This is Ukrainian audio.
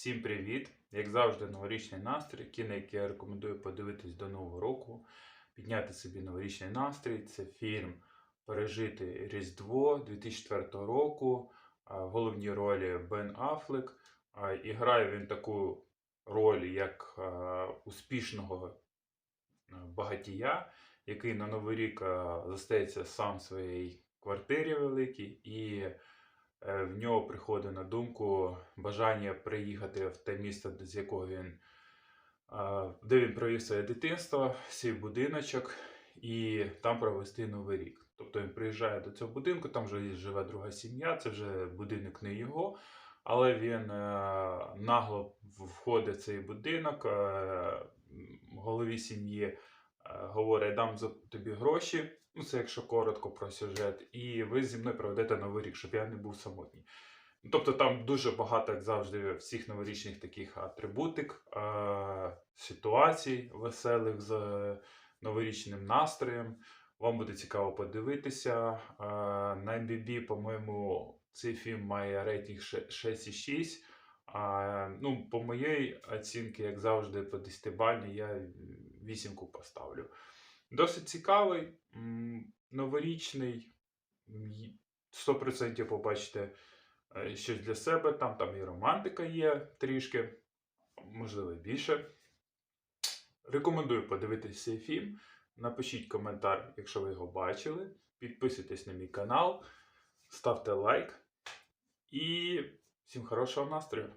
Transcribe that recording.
Всім привіт! Як завжди, новорічний настрій, кіно, яке я рекомендую подивитись до Нового року, підняти собі новорічний настрій. Це фільм Пережити Різдво 2004 року. В головній ролі Бен Аффлек. А, І грає він таку роль як успішного багатія, який на Новий рік а, зостається сам в своїй квартирі великій і в нього приходить на думку бажання приїхати в те місто, з якого він, де він провів своє дитинство, свій будиночок, і там провести новий рік. Тобто він приїжджає до цього будинку, там вже живе друга сім'я, це вже будинок не його. Але він е, нагло входить в цей будинок, е, голові сім'ї е, говорить, дам тобі гроші. Ну, це якщо коротко про сюжет, і ви зі мною проведете новий рік, щоб я не був самотній. Тобто там дуже багато, як завжди, всіх новорічних таких атрибутик, е, ситуацій веселих з новорічним настроєм. Вам буде цікаво подивитися. Е, на MBB, по-моєму, цей фільм має рейтинг 6,6. А, ну, по моїй оцінці, як завжди, по 10 бальній, я вісімку поставлю. Досить цікавий, новорічний. 100% побачите е, щось для себе. Там, там і романтика є трішки, можливо, більше. Рекомендую подивитися цей фільм. Напишіть коментар, якщо ви його бачили. Підписуйтесь на мій канал, ставте лайк. І всім хорошого настрою!